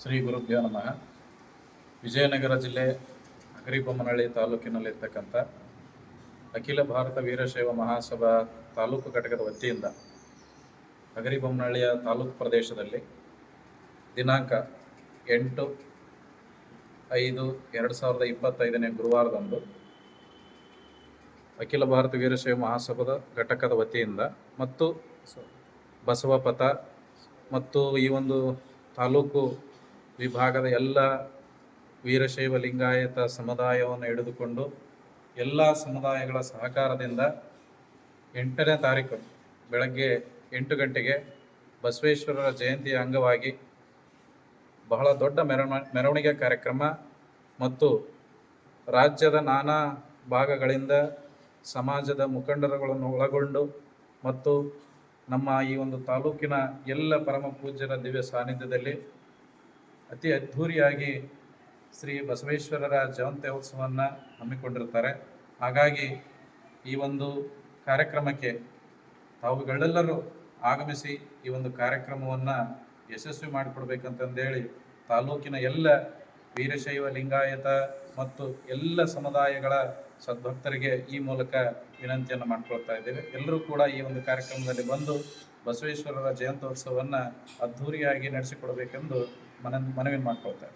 ಶ್ರೀ ಗುರುಭ್ಯೋ ನಮಃ. ವಿಜಯನಗರ ಜಿಲ್ಲೆ ಅಗರಿಬೊಮ್ಮನಹಳ್ಳಿ ತಾಲೂಕಿನಲ್ಲಿರ್ತಕ್ಕಂಥ ಅಖಿಲ ಭಾರತ ವೀರಶೈವ ಮಹಾಸಭಾ ತಾಲೂಕು ಘಟಕದ ವತಿಯಿಂದ ಅಗರಿಬೊಮ್ಮನಹಳ್ಳಿಯ ತಾಲೂಕು ಪ್ರದೇಶದಲ್ಲಿ ದಿನಾಂಕ ಎಂಟು ಐದು ಎರಡು ಸಾವಿರದ ಇಪ್ಪತ್ತೈದನೇ ಗುರುವಾರದಂದು ಅಖಿಲ ಭಾರತ ವೀರಶೈವ ಮಹಾಸಭಾದ ಘಟಕದ ವತಿಯಿಂದ ಮತ್ತು ಬಸವಪಥ ಮತ್ತು ಈ ಒಂದು ತಾಲೂಕು ವಿಭಾಗದ ಎಲ್ಲ ವೀರಶೈವ ಲಿಂಗಾಯತ ಸಮುದಾಯವನ್ನು ಹಿಡಿದುಕೊಂಡು ಎಲ್ಲ ಸಮುದಾಯಗಳ ಸಹಕಾರದಿಂದ ಎಂಟನೇ ತಾರೀಕು ಬೆಳಗ್ಗೆ ಎಂಟು ಗಂಟೆಗೆ ಬಸವೇಶ್ವರರ ಜಯಂತಿಯ ಅಂಗವಾಗಿ ಬಹಳ ದೊಡ್ಡ ಮೆರವಣ, ಮೆರವಣಿಗೆ ಕಾರ್ಯಕ್ರಮ ಮತ್ತು ರಾಜ್ಯದ ನಾನಾ ಭಾಗಗಳಿಂದ ಸಮಾಜದ ಮುಖಂಡರುಗಳನ್ನು ಒಳಗೊಂಡು ಮತ್ತು ನಮ್ಮ ಈ ಒಂದು ತಾಲೂಕಿನ ಎಲ್ಲ ಪರಮ ಪೂಜ್ಯರ ದಿವ್ಯ ಸಾನ್ನಿಧ್ಯದಲ್ಲಿ ಅತಿ ಅದ್ಧೂರಿಯಾಗಿ ಶ್ರೀ ಬಸವೇಶ್ವರರ ಜಯಂತ್ಯೋತ್ಸವವನ್ನು ಹಮ್ಮಿಕೊಂಡಿರ್ತಾರೆ. ಹಾಗಾಗಿ ಈ ಒಂದು ಕಾರ್ಯಕ್ರಮಕ್ಕೆ ತಾವುಗಳೆಲ್ಲರೂ ಆಗಮಿಸಿ ಈ ಒಂದು ಕಾರ್ಯಕ್ರಮವನ್ನು ಯಶಸ್ವಿ ಮಾಡಿಕೊಡ್ಬೇಕಂತಂದೇಳಿ ತಾಲೂಕಿನ ಎಲ್ಲ ವೀರಶೈವ ಲಿಂಗಾಯತ ಮತ್ತು ಎಲ್ಲ ಸಮುದಾಯಗಳ ಸದ್ಭಕ್ತರಿಗೆ ಈ ಮೂಲಕ ವಿನಂತಿಯನ್ನು ಮಾಡ್ಕೊಳ್ತಾ ಇದ್ದೇವೆ. ಎಲ್ಲರೂ ಕೂಡ ಈ ಒಂದು ಕಾರ್ಯಕ್ರಮದಲ್ಲಿ ಬಂದು ಬಸವೇಶ್ವರರ ಜಯಂತ್ಯೋತ್ಸವವನ್ನು ಅದ್ಧೂರಿಯಾಗಿ ನಡೆಸಿಕೊಡಬೇಕೆಂದು ಮನ ಮನವಿ ಮಾಡ್ಕೊಳ್ತಾ